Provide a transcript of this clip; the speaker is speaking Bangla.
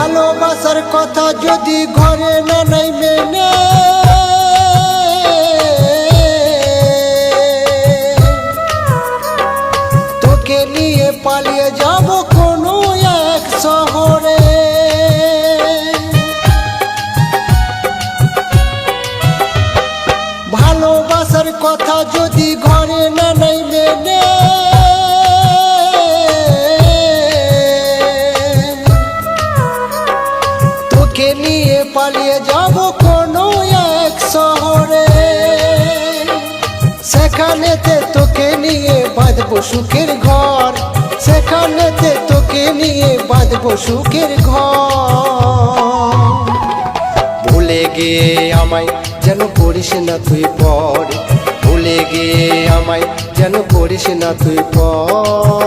ভালোবাসার কথা যদি ঘরে না নাই মেনে। তোকে নিয়ে পালিয়ে যাব কোনো এক শহরে। ভালোবাসার কথা যদি ঘরে না নাই মেনে তোকে নিয়ে পালিয়ে যাব কোনো এক শহরে। সেখানেতে তোকে নিয়ে বাঁধবো সুখের ঘর। সেখানেতে তোকে নিয়ে বাঁধবো সুখের ঘর। ভুলে গিয়ে আমায় যেন করিস না তুই পর। ভুলে গিয়ে আমায় যেন করিস না তুই পর।